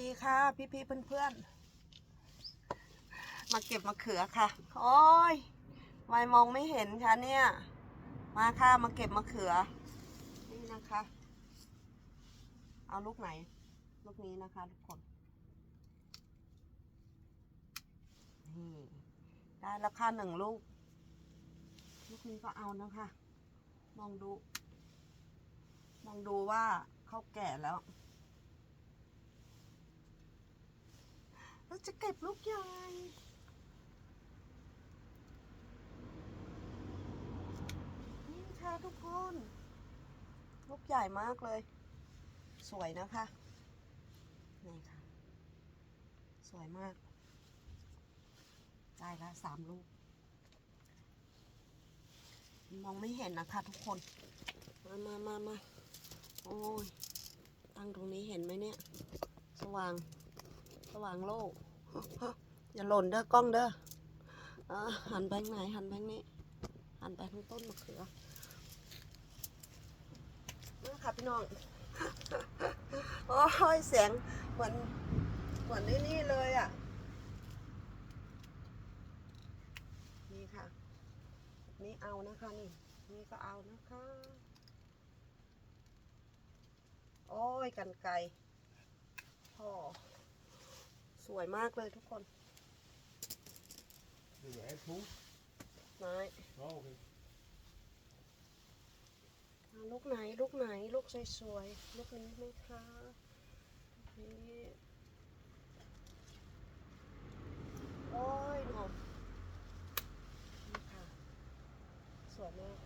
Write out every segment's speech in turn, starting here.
ดีค่ะ พี่พี่ๆเพื่อนๆมาเก็บมะเขือค่ะ โอ้ยไมมองไม่เห็นค่ะเนี่ย มาค่ะมาเก็บมะเขือ นี่นะคะ เอาลูกไหน ลูกนี้นะคะทุกคน นี่ได้ราคาหนึ่งลูก ลูกนี้ก็เอานะคะ มองดู มองดูว่าเขาแก่แล้ว เราจะเก็บลูกใหญ่นี่ค่ะทุกคน ลูกใหญ่มากเลย สวยนะคะนี่ค่ะ สวยมาก ได้ล้วสามลูก มองไม่เห็นนะคะทุกคน มามามามาโอ้ย ตั้งตรงนี้เห็นไหมเนี่ย สว่าง สว่างโลก อย่าหล่นเด้อกล้องเด้ออ่าหันไปทางไหนหันไปทางนี้หันไปทางต้นมะเขือนี่ค่ะพี่น้องโอ้ยเสียงเหมือนเหมือนนี่นี่เลยอะนี่ค่ะ นี่เอานะคะนี่นี่ก็เอานะคะ โอ้ยกันไกลพ่อ วยมากเลยทุกคน Vil du have et pus? นาย Nå, okay. เอาลูกไหนลูกไหนลูกสวยๆลูกนี้ไหมคะนี่โอ้ยหนอนี่ค่ะสวยมาก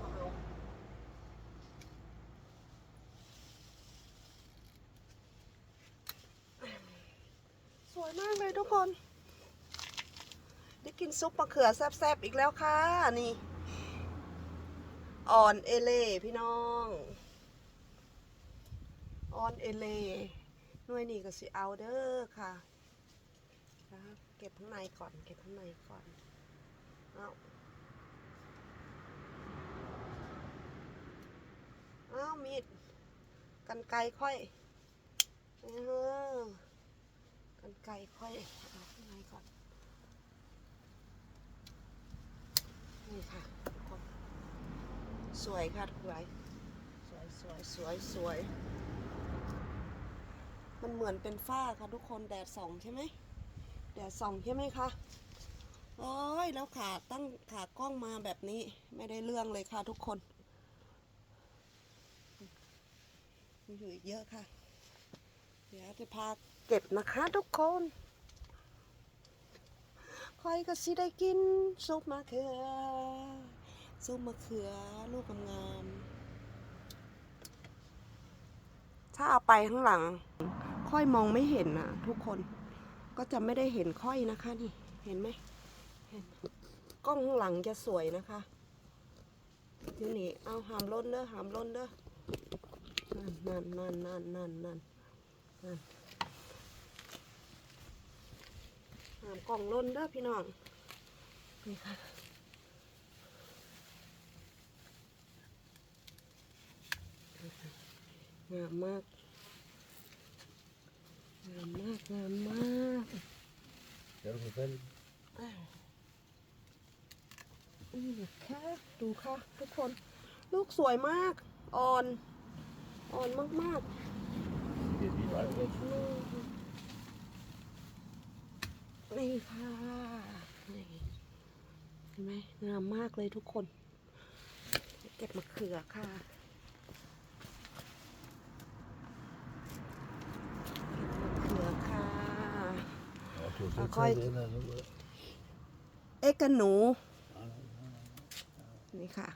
เอาส วยมากเลยทุกคน ได้กินซุปมะเขือแซ่บๆอีกแล้วค่ะ นี่ อ่อนเอเล่พี่น้อง อ่อนเอเล่หน่วยนี่ก็สิเอาเด้อค่ะนะคะเก็บข้างในก่อน เก็บข้างในก่อน เอาเอามีดกันไกลค่อย เออ กันไกลค่อยเอาข้างในก่อน นี่ค่ะทุกคนสวยค่ะสวยสวยสวยสวยสวย มันเหมือนเป็นฝ้าค่ะทุกคนแดดส่องใช่ไหมแดดส่องใช่ไหมคะโอ้ยแล้วขาตั้งขากล้องมาแบบนี้ไม่ได้เรื่องเลยค่ะทุกคนมีอยู่อีกเยอะค่ะ เดี๋ยวจะพา เก็บนะคะทุกคนคอยก็สิได้กินซุปมะเขือซุปมะเขือลูกงามถ้าเอาไปข้างหลัง ค่อยมองไม่เห็นนะทุกคนก็จะไม่ได้เห็นค่อยนะคะนี่เห็นไหมเห็นกล้องข้างหลังจะสวยนะคะนี่นี่เอาหามล้นเด้อหามล้นเด้อนั่นนั่นนั่นนั่นนั่นนั่น นั่นหามกล่องล้นเด้อพี่น้อง นี่ค่ะงามมาก งามมาก งามมาก Skal du fortælle? นี่นะคะดูค่ะทุกคน ลูกสวยมาก อ่อน อ่อนมาก Det er lige meget. ๆนี่ ค่ะนี่เห็นไหมงามมากเลยทุกคน เก็บมะเขือค่ะมะเขือค่ะ Og du har Og så køj- taget den her nu. เอ็กกับหนู นี่ค่ะ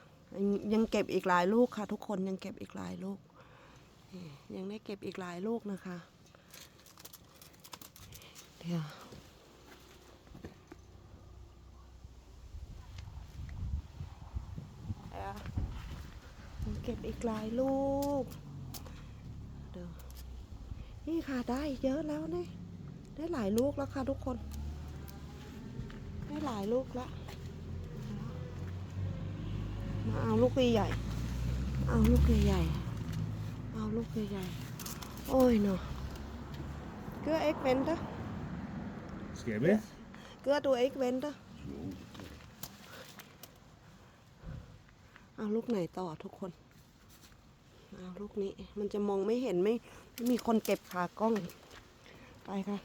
ยังเก็บอีกหลายลูกค่ะ ทุกคนยังเก็บอีกหลายลูก ยังได้เก็บอีกหลายลูกนะคะ เดี๋ยว เดี๋ยวยังเก็บอีกหลายลูกเดี๋ยวนี่ค่ะได้เยอะแล้วเนี่ยได้หลายลูกแล้วค่ะทุกคน ได้หลายลูกแล้วมาเอาลูกใหญ่ๆเอาลูกใหญ่ๆเอาลูกใหญ่ๆโอ้ยเนาะ Gør ikke vente. Skal jeg med? Gør du ikke vente. Jo. เอ เอาลูกไหนต่อทุกคนเอาลูกนี้มันจะมองไม่เห็นไม่ไม่มีคนเก็บขากล้อง ไปค่ะ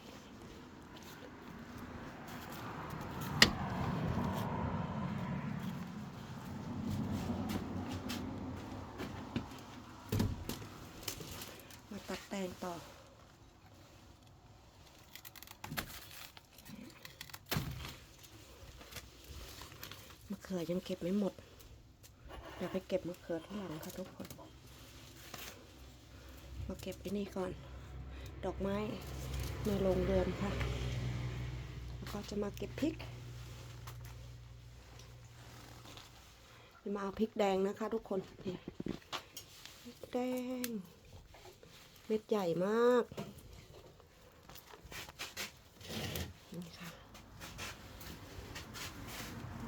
มาตัดแต่งต่อมะเขือยังเก็บไม่หมด เดี๋ยวไปเก็บมะเขือที่หลังค่ะทุกคน มาเก็บไอ้นี่ก่อน ดอกไม้ในโรงเรือนค่ะ แล้วก็จะมาเก็บพริกจะมาเอาพริกแดงนะคะ ทุกคนนี่พริกแดง เม็ดใหญ่มาก นี่ค่ะ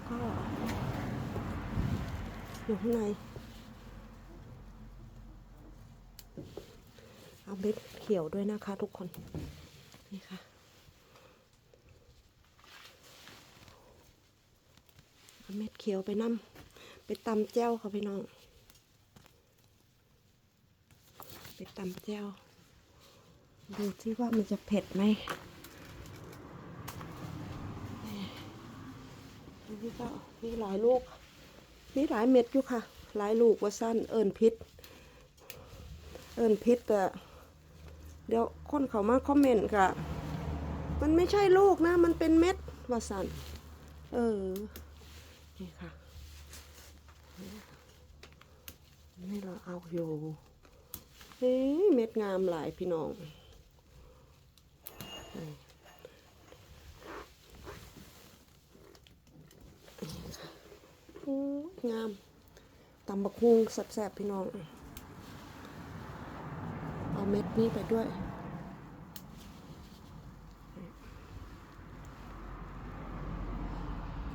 ก็ อยู่ข้างใน เอาเม็ดเขียวด้วยนะคะทุกคน นี่ค่ะ เอาเม็ดเขียวไปนำไปตำแจ้วค่ะพี่น้อง ไปตำแจ้วดูที่ว่ามันจะเผ็ดไหมนนี้ก็มีหลายลูก มีหลายเม็ดอยู่ค่ะ หลายลูกว่าสั้นเอิญพิษ เอิญพิษแต่เดี๋ยวคนเขามาคอมเมนต์กะมันไม่ใช่ลูกนะ มันเป็นเม็ดว่าสั้นเออ นี่ค่ะ นี่เราเอาอยู่เฮ้ยเม็ดงามหลายพี่น้องอืมนี่ค่ะอู้ย งามตำบักฮุงแซ่บๆพี่น้อง เอาเม็ดนี้ไปด้วย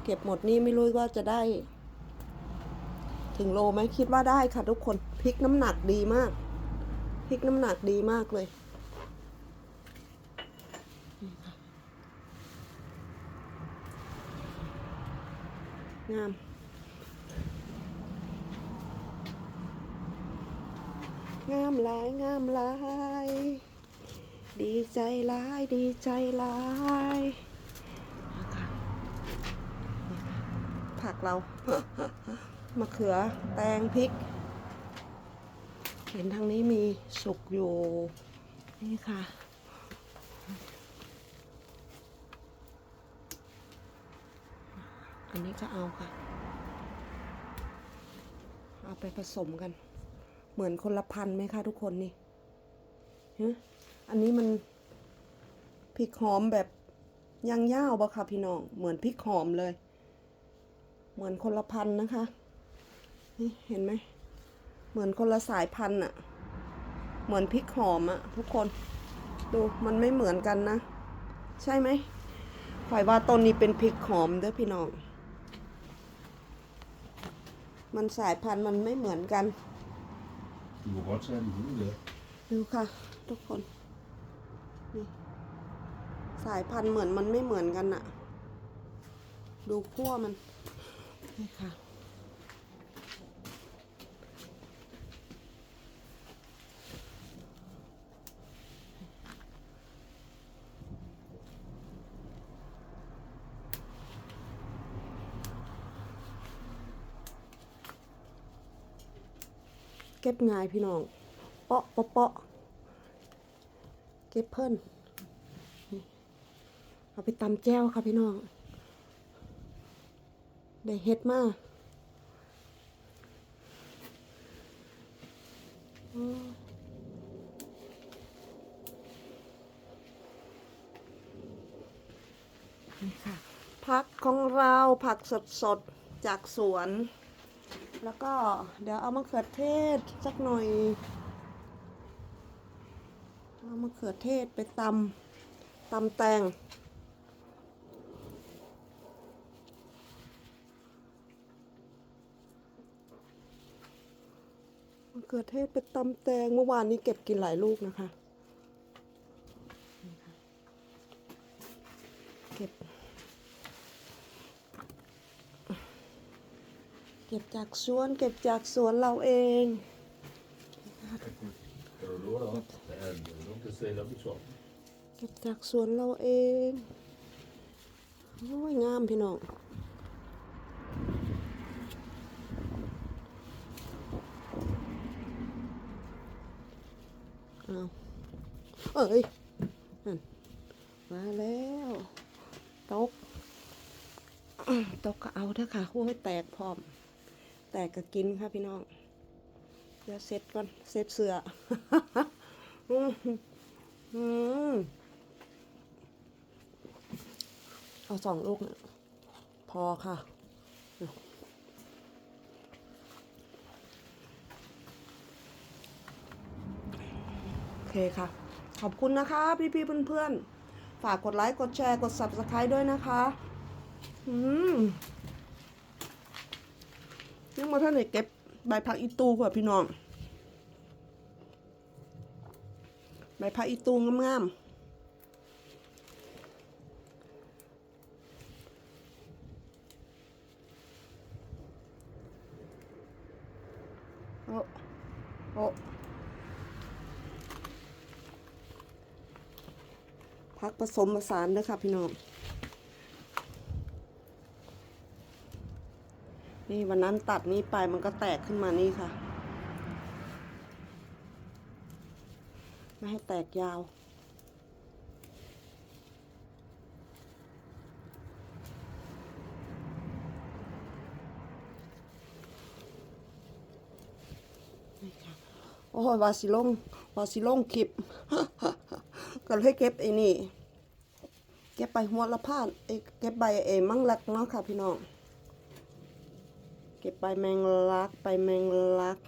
เก็บหมดนี้ไม่รู้ว่าจะได้ ถึงโลไหมคิดว่าได้ค่ะทุกคนพริกน้ำหนักดีมากพริกน้ำหนักดีมากเลยงาม งามหลายงามหลาย ดีใจหลายดีใจหลายผักเรามะเขือแตงพริก เห็นทางนี้มีสุกอยู่ นี่ค่ะอันนี้ก็เอาค่ะ เอาไปผสมกัน เหมือนคนละพันไหมคะทุกคนนี่อันนี้มันพริกหอมแบบย่างย่าวปะค่ะพี่น้อง เหมือนพริกหอมเลย เหมือนคนละพันนะคะ นี่เห็นไหม เหมือนคนละสายพันธุ์อะเหมือนพริกหอมอะทุกคน ดูมันไม่เหมือนกันนะ ใช่ไหมข่อยว่าต้นนี้เป็นพริกหอมเด้อพี่น้อง มันสายพันธุ์มันไม่เหมือนกัน Du må godt tage den hule der. ดูค่ะ ทุกคน นี่ สายพันธุ์เหมือนมันไม่เหมือนกันอะดูขั้วมัน นี่ค่ะ เก็บง่ายพี่น้องเปาะเปาะเปาะเก็บเพิ่นเอาไปตำแจ้วค่ะพี่น้อง ได้เฮ็ดมาอืมนี่ค่ะผักของเราผักสดๆ จากสวน แล้วก็เดี๋ยวเอามะเขือเทศสักหน่อย เอามะเขือเทศไปตำตำแตงมะเขือเทศไปตำแตงเมื่อวานนี้เก็บกินหลายลูกนะคะนี่ค่ะก็บ ก็บจากสวนเก็บจากสวนเราเอง Kan du låta upp? Det är de inte säger det så. เก็บจากสวนเราเองโอ้ยงามพี่น้องเอาเอ้ยนั่นมาแล้วตกตกก็เอาเถอะค่ะคู่ให้แตกพร้อม แตกก็กินค่ะพี่น้อง เดี๋ยวเซ็ตก่อน เซ็ตเสืออเอาสองลูกเนี่ยพอค่ะ โอเคค่ะ ขอบคุณนะคะ พี่ๆเพื่อนๆ ฝากกดไลค์ กดแชร์ กด subscribe ด้วยนะคะ อืม ยังมาท่านไหนเก็บใบผักอีตูกว่าพี่น้อง ใบผักอีตูงามๆโอ้โอ้พักผสมผสานเด้อค่ะพี่น้อง นี่วันนั้นตัดนี้ไปมันก็แตกขึ้นมานี่ค่ะ ไม่ให้แตกยาว นี่ค่ะ โอ้ยวาสิลงวาสิลงคลิปก็เลยเก็บไอ้นี่ เก็บใบหัวละพาดเอ้เก็บใบเอมั่งลักเนาะค่ะพี่น้อง เก็บใบแมงลักใบแมงลัก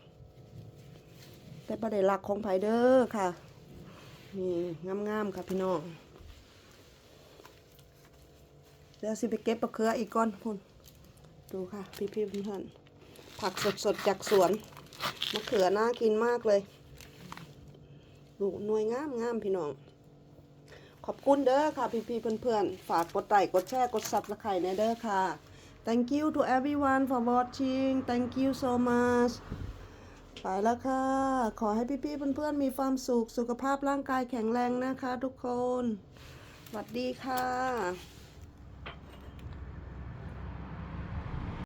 แต่ประเด็นลักของไผเด้อค่ะ นี่งามๆค่ะพี่น้องเดี๋ยวสิไปเก็บมะเขืออีกก้อนพุ่นดูค่ะ พี่ๆเพื่อนๆผักสดๆจากสวนมะเขือน่ากินมากเลยลูหน่วยงามงามพี่น้อง ขอบคุณเด้อค่ะ พี่ๆเพื่อนๆ ฝากกดไลค์กดแชร์กดซับสไครต์ในเด้อค่ะ thank you to everyone for watching thank you so much ไปแล้วค่ะ ขอให้พี่ๆเพื่อนๆมีความสุข สุขภาพร่างกายแข็งแรงนะคะทุกคน สวัสดีค่ะ